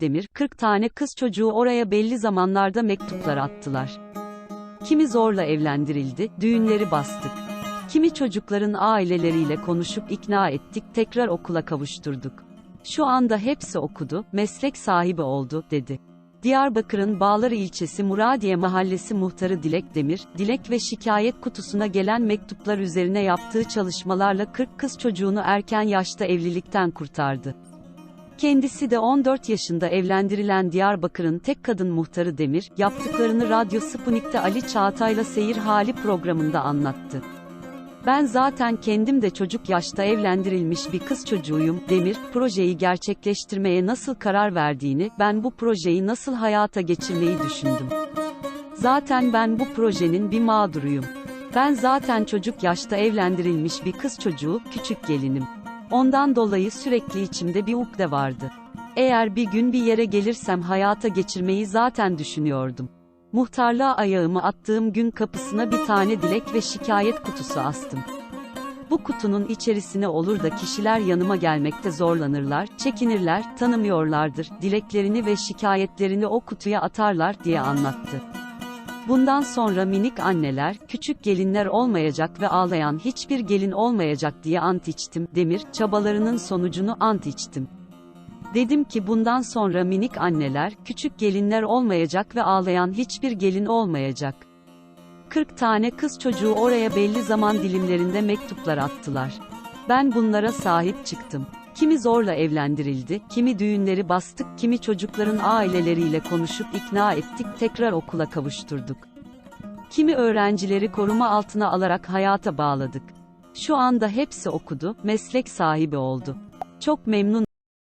Demir, 40 tane kız çocuğu oraya belli zamanlarda mektuplar attılar. Kimi zorla evlendirildi, düğünleri bastık. Kimi çocukların aileleriyle konuşup ikna ettik, tekrar okula kavuşturduk. Şu anda hepsi okudu, meslek sahibi oldu, dedi. Diyarbakır'ın Bağları ilçesi Muradiye Mahallesi muhtarı Dilek Demir, dilek ve şikayet kutusuna gelen mektuplar üzerine yaptığı çalışmalarla 40 kız çocuğunu erken yaşta evlilikten kurtardı. Kendisi de 14 yaşında evlendirilen Diyarbakır'ın tek kadın muhtarı Demir, yaptıklarını Radyo Sputnik'te Ali Çağatay'la Seyir Hali programında anlattı. Ben zaten kendim de çocuk yaşta evlendirilmiş bir kız çocuğuyum. Demir, projeyi gerçekleştirmeye nasıl karar verdiğini, ben bu projeyi nasıl hayata geçirmeyi düşündüm. Zaten ben bu projenin bir mağduruyum. Ben zaten çocuk yaşta evlendirilmiş bir kız çocuğu, küçük gelinim. Ondan dolayı sürekli içimde bir ukde vardı. Eğer bir gün bir yere gelirsem hayata geçirmeyi zaten düşünüyordum. Muhtarlığa ayağımı attığım gün kapısına bir tane dilek ve şikayet kutusu astım. Bu kutunun içerisine olur da kişiler yanıma gelmekte zorlanırlar, çekinirler, tanımıyorlardır, dileklerini ve şikayetlerini o kutuya atarlar diye anlattı. Bundan sonra minik anneler, küçük gelinler olmayacak ve ağlayan hiçbir gelin olmayacak diye ant içtim. Demir, çabalarının sonucunu ant içtim. Dedim ki bundan sonra minik anneler, küçük gelinler olmayacak ve ağlayan hiçbir gelin olmayacak. 40 tane kız çocuğu oraya belli zaman dilimlerinde mektuplar attılar. Ben bunlara sahip çıktım. Kimi zorla evlendirildi, kimi düğünleri bastık, kimi çocukların aileleriyle konuşup ikna ettik, tekrar okula kavuşturduk. Kimi öğrencileri koruma altına alarak hayata bağladık. Şu anda hepsi okudu, meslek sahibi oldu. Çok memnun